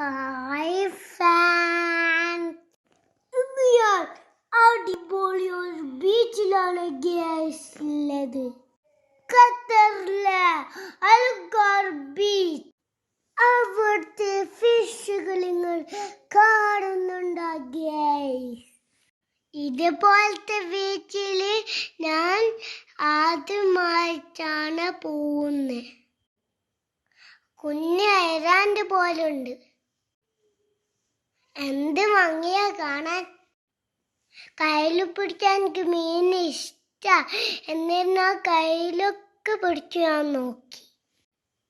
Hi fan ബീച്ചിലാണ് gas ഖത്തറിലെ അൽഗാർ beach. അവിടുത്തെ ഫിഷുകൾ നിങ്ങൾ കാണുന്നുണ്ടോ ഗ്യാസ് ഇതുപോലത്തെ ബീച്ചിൽ ഞാൻ ആദ്യമായിട്ടാണ് പോകുന്നത്. കുഞ്ഞ് ഏതാണ്ട് പോലുണ്ട്. എന്ത് ഭംഗിയാ കാണാൻ. കയ്യിൽ പിടിക്കാൻ എനിക്ക് മീൻ ഇഷ്ട. എന്നിരുന്നാ കയ്യിലൊക്കെ പിടിച്ചു ഞാൻ നോക്കി.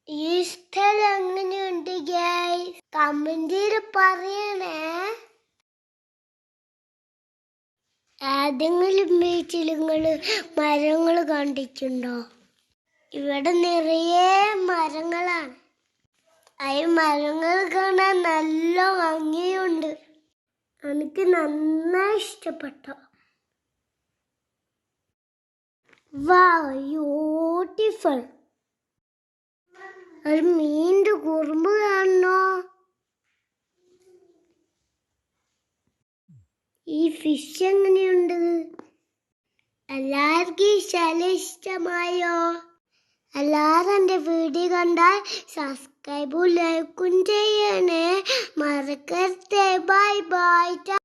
ഈ സ്ഥലം എങ്ങനെയുണ്ട് കമന്റിൽ പറയണേ. ഏതെങ്കിലും ബീച്ചിൽ മരങ്ങൾ കണ്ടിട്ടുണ്ടോ? ഇവിടെ നിറയെ മരങ്ങളാണ്. അയ മരങ്ങൾ കാണാൻ നല്ല എനിക്ക് നന്നായി ഇഷ്ടപ്പെട്ടു. ബ്യൂട്ടിഫുൾ ഒരു മീന്റെ കുറുമ്പ് കാണണോ? ഈ ഫിഷ് എങ്ങനെയുണ്ട്? എല്ലാവർക്കും ഈ ശല ഇഷ്ടമായോ? എല്ലാവരും എന്റെ വീഡിയോ കണ്ടാൽ സബ്സ്ക്രൈബും ലൈക്കും ചെയ്യണേ. Have a good day. Bye bye.